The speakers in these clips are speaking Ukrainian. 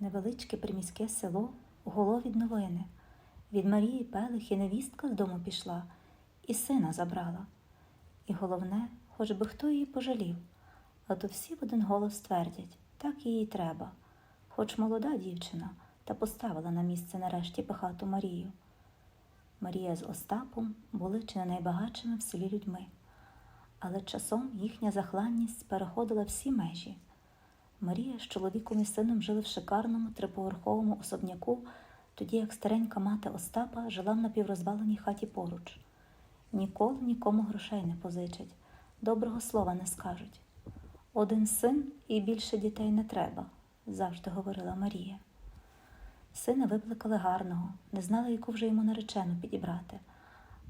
Невеличке приміське село гуло від новини. Від Марії Пелихи невістка з дому пішла і сина забрала. І головне, хоч би хто її пожалів, а то всі в один голос твердять, так їй треба, хоч молода дівчина, та поставила на місце нарешті пихату Марію. Марія з Остапом були чи не найбагатшими в селі людьми, але часом їхня захланність переходила всі межі. Марія з чоловіком і сином жили в шикарному триповерховому особняку, тоді як старенька мати Остапа жила в напіврозваленій хаті поруч. Ніколи нікому грошей не позичать, доброго слова не скажуть. Один син і більше дітей не треба, завжди говорила Марія. Сина викликали гарного, не знали, яку вже йому наречену підібрати.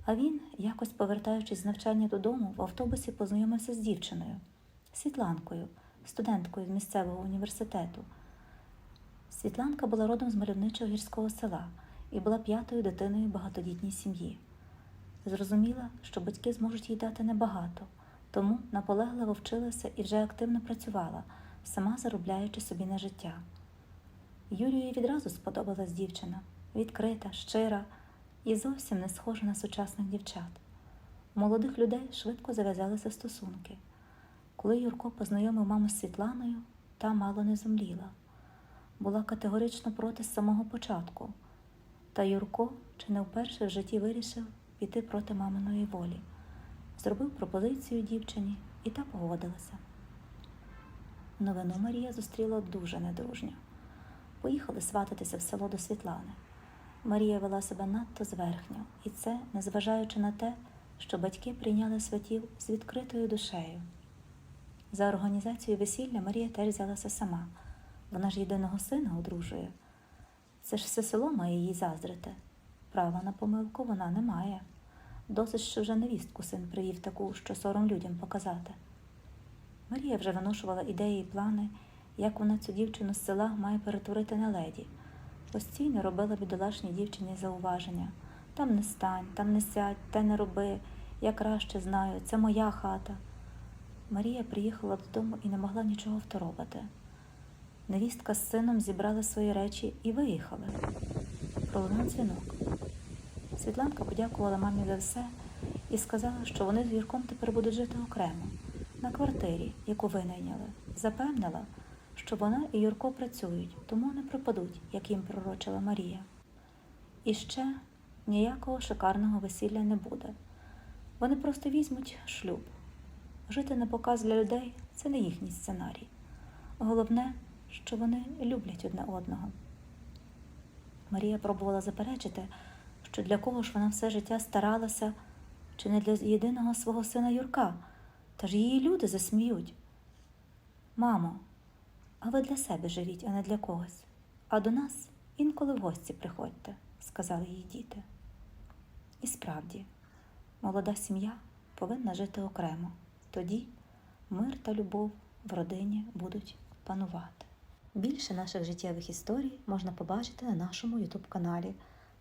А він, якось повертаючись з навчання додому, в автобусі познайомився з дівчиною, Світланкою, студенткою з місцевого університету. Світланка була родом з мальовничого гірського села і була п'ятою дитиною багатодітній сім'ї. Зрозуміла, що батьки зможуть їй дати небагато, тому наполегливо вчилася і вже активно працювала, сама заробляючи собі на життя. Юрію відразу сподобалась дівчина відкрита, щира і зовсім не схожа на сучасних дівчат. Молодих людей швидко зав'язалися стосунки. Коли Юрко познайомив маму з Світланою, та мало не зумліла. Була категорично проти з самого початку. Та Юрко чи не вперше в житті вирішив піти проти маминої волі. Зробив пропозицію дівчині і та погодилася. Новину Марія зустріла дуже недружньо. Поїхали свататися в село до Світлани. Марія вела себе надто зверхньо, і це незважаючи на те, що батьки прийняли сватів з відкритою душею. За організацію весілля Марія теж взялася сама. Вона ж єдиного сина одружує. Це ж все село має їй заздрити. Права на помилку вона не має. Досить, що вже невістку син привів таку, що сором людям показати. Марія вже виношувала ідеї і плани, як вона цю дівчину з села має перетворити на леді. Постійно робила бідолашній дівчині зауваження там не стань, там не сядь, те не роби, я краще знаю, це моя хата. Марія приїхала додому і не могла нічого второпати. Невістка з сином зібрали свої речі і виїхали. Пролунав дзвінок. Світланка подякувала мамі за все і сказала, що вони з Юрком тепер будуть жити окремо, на квартирі, яку винайняли. Запевнила, що вона і Юрко працюють, тому не пропадуть, як їм пророчила Марія. І ще ніякого шикарного весілля не буде. Вони просто візьмуть шлюб. Жити на показ для людей це не їхній сценарій. Головне, що вони люблять одне одного. Марія пробувала заперечити, що для кого ж вона все життя старалася, чи не для єдиного свого сина Юрка, та ж її люди засміють. Мамо, а ви для себе живіть, а не для когось. А до нас інколи в гості приходьте, сказали їй діти. І справді, молода сім'я повинна жити окремо. Тоді мир та любов в родині будуть панувати. Більше наших життєвих історій можна побачити на нашому YouTube каналі.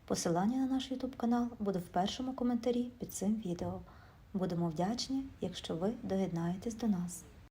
Посилання на наш YouTube канал буде в першому коментарі під цим відео. Будемо вдячні, якщо ви доєднаєтесь до нас.